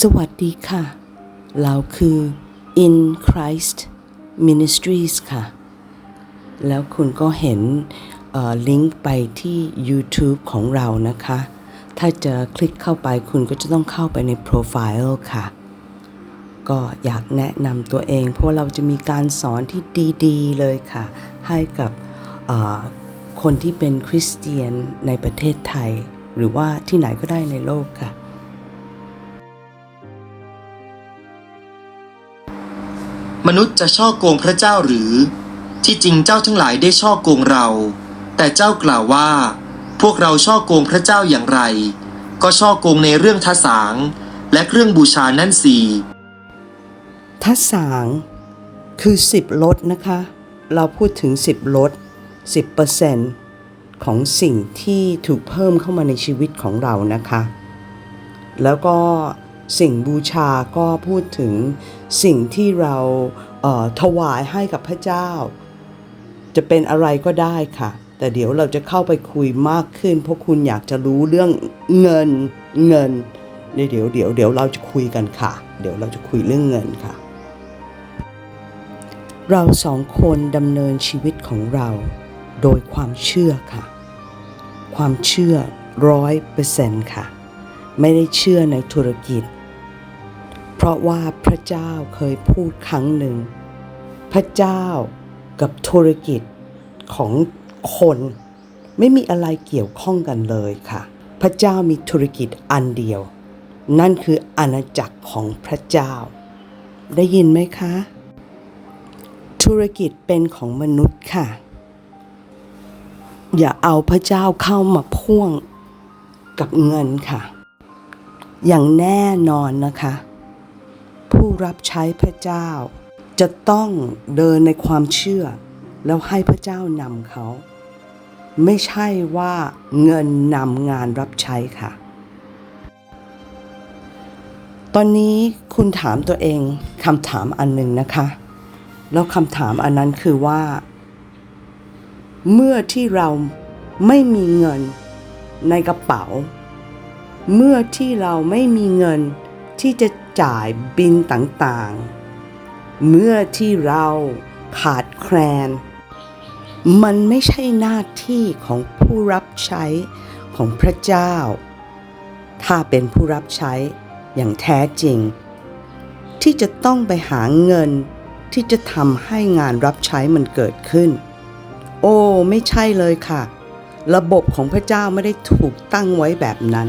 สวัสดีค่ะ เราคือ In Christ Ministries ค่ะ แล้วคุณก็เห็นลิงก์ไปที่ YouTube ของเรานะคะ ถ้าจะคลิกเข้าไปคุณก็จะต้องเข้าไปในโปรไฟล์ค่ะ ก็อยากแนะนำตัวเอง เพราะเราจะมีการสอนที่ดีๆ เลยค่ะ ให้กับคนที่เป็นคริสเตียนในประเทศไทย หรือว่าที่ไหนก็ได้ในโลกค่ะ มนุษย์จะช่อโกงพระเจ้าหรือ ที่จริงเจ้าทั้งหลายได้ช่อโกงเรา แต่เจ้ากล่าวว่า พวกเราช่อโกงพระเจ้าอย่างไร ก็ช่อโกงในเรื่องทสาง และเครื่องบูชานั่นสี่ทสางคือ10ลดนะคะ เราพูดถึง10ลด10%ของสิ่งที่ถูกเพิ่มเข้ามาในชีวิตของเรานะคะ แล้วก็ สิ่งบูชาก็พูดถึงสิ่งที่เราเถวายให้กับพระเจ้า จะเป็นอะไรก็ได้ค่ะ แต่เดี๋ยวเราจะเข้าไปคุยมากขึ้น เพราะคุณอยากจะรู้เรื่องเงินเงินเดี๋ยวเดี๋ยวเดี๋ยวเดี๋ยวเราจะคุยกันค่ะ เดี๋ยวเราจะคุยเรื่องเงินค่ะ เราสองคนดำเนินชีวิตของเราโดยความเชื่อค่ะ ความเชื่อร้อยเปอร์เซ็นต์ค่ะ ไม่ได้เชื่อในธุรกิจ ราะว่าพระเจ้าเคยพูดครั้งหนึ่ง พระเจ้ากับธุรกิจของคนไม่มีอะไรเกี่ยวข้องกันเลยค่ะ พระเจ้ามีธุรกิจอันเดียว นั่นคืออาณาจักรของพระเจ้า ได้ยินไหมคะ ธุรกิจเป็นของมนุษย์ค่ะ อย่าเอาพระเจ้าเข้ามาพ่วงกับเงินค่ะ อย่างแน่นอนนะคะ ผู้รับใช้พระเจ้า จะต้องเดินในความเชื่อ แล้วให้พระเจ้านำเขา ไม่ใช่ว่าเงินนำงานรับใช้ค่ะ ตอนนี้คุณถามตัวเองคำถามอันหนึ่งนะคะ แล้วคำถามอันนั้นคือว่า เมื่อที่เราไม่มีเงินในกระเป๋า เมื่อที่เราไม่มีเงินที่จะ จ่ายบินต่างๆ เมื่อที่เราขาดแคลน มันไม่ใช่หน้าที่ของผู้รับใช้ของพระเจ้า ถ้าเป็นผู้รับใช้อย่างแท้จริง ที่จะต้องไปหาเงินที่จะทำให้งานรับใช้มันเกิดขึ้น โอ้ ไม่ใช่เลยค่ะ ระบบของพระเจ้าไม่ได้ถูกตั้งไว้แบบนั้น